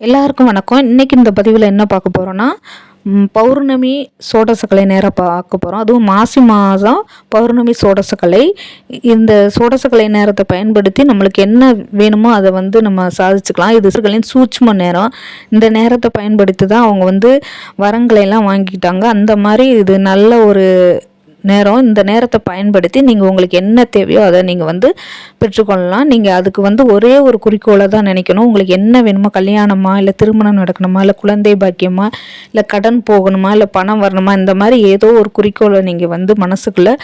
எல்லாருக்கும் வணக்கம். இன்றைக்கி இந்த பதிவில் என்ன பார்க்க போகிறோன்னா பௌர்ணமி சோடசக்கலை நேரம் பார்க்க போகிறோம் அதுவும் மாசி மாதம் பௌர்ணமி சோடசக்கலை. இந்த சோடசக்கலை நேரத்தை பயன்படுத்தி நம்மளுக்கு என்ன வேணுமோ அதை வந்து நம்ம சாதிச்சுக்கலாம். இது சிறுகளின் சூட்ச்ம நேரம். இந்த நேரத்தை பயன்படுத்தி தான் அவங்க வந்து வரங்களை எல்லாம் வாங்கிக்கிட்டாங்க. அந்த மாதிரி இது நல்ல ஒரு நேரம் இந்த நேரத்தை பயன்படுத்தி நீங்கள் உங்களுக்கு என்ன தேவையோ அதை நீங்கள் வந்து பெற்றுக்கொள்ளலாம். நீங்கள் அதுக்கு வந்து ஒரே ஒரு குறிக்கோளை தான் நினைக்கணும். உங்களுக்கு என்ன வேணுமோ கல்யாணமா இல்லை திருமணம் நடக்கணுமா இல்லை குழந்தை பாக்கியமா இல்லை கடன் போகணுமா இல்லை பணம் வரணுமா இந்த மாதிரி ஏதோ ஒரு குறிக்கோளை நீங்கள் வந்து மனசுக்குள்ளே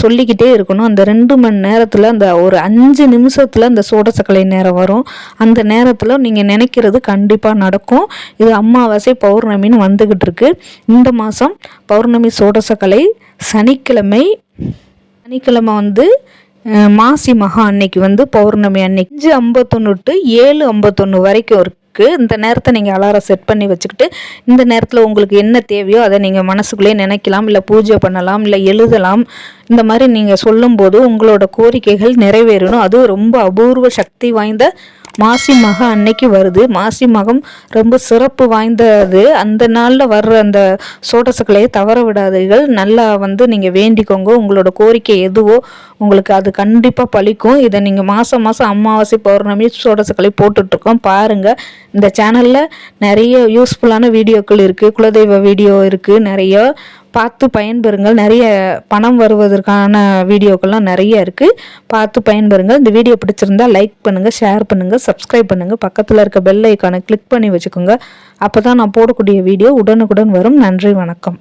சொல்லிக்கிட்டே இருக்கணும். அந்த ரெண்டு மணி நேரத்தில் அந்த ஒரு அஞ்சு நிமிஷத்தில் அந்த சோடசக்கலை நேரம் வரும். அந்த நேரத்தில் நீங்கள் நினைக்கிறது கண்டிப்பாக நடக்கும். இது அமாவாசை பௌர்ணமின்னு வந்துக்கிட்டு இருக்கு. இந்த மாதம் பௌர்ணமி சோடசக்கலை சனிக்கிழமை சனிக்கிழமை வந்து மாசி மகா அன்னைக்கு வந்து பௌர்ணமி அன்னைக்கு அஞ்சு ஐம்பத்தொன்று டு ஏழு ஐம்பத்தொன்று வரைக்கும் இருக்குது இந்த நேரத்தை நீங்கள் அலாரம் செட் பண்ணி வச்சுக்கிட்டு இந்த நேரத்தில் உங்களுக்கு என்ன தேவையோ அதை நீங்கள் மனசுக்குள்ளே நினைக்கலாம் இல்லை பூஜை பண்ணலாம் இல்லை எழுதலாம். இந்த மாதிரி நீங்கள் சொல்லும்போது உங்களோட கோரிக்கைகள் நிறைவேறணும். அதுவும் ரொம்ப அபூர்வ சக்தி வாய்ந்த மாசி மகம் அன்னைக்கு வருது. மாசி மகம் ரொம்ப சிறப்பு வாய்ந்தது. அந்த நாளில் வர்ற அந்த சோடசக்கலையை தவற விடாதீர்கள். நல்லா வந்து நீங்கள் வேண்டிக்கோங்க. உங்களோட கோரிக்கை எதுவோ உங்களுக்கு அது கண்டிப்பாக பழிக்கும். இதை நீங்கள் மாதம் மாதம் அமாவாசை பௌர்ணமி சோடசக்கலை போட்டுட்ருக்கோம். பாருங்கள் இந்த சேனலில் நிறைய யூஸ்ஃபுல்லான வீடியோக்கள் இருக்குது குலதெய்வ வீடியோ இருக்குது நிறைய பார்த்து பயன்பெறுங்கள். நிறைய பணம் வருவதற்கான வீடியோக்கள்லாம் நிறைய இருக்குது பார்த்து பயன்பெறுங்கள். இந்த வீடியோ பிடிச்சிருந்தா லைக் பண்ணுங்கள் ஷேர் பண்ணுங்கள் சப்ஸ்கிரைப் பண்ணுங்கள் பக்கத்தில் இருக்க பெல் ஐக்கானை கிளிக் பண்ணி வச்சுக்கோங்க. அப்போ தான் நான் போடக்கூடிய வீடியோ உடனுக்குடன் வரும். நன்றி வணக்கம்.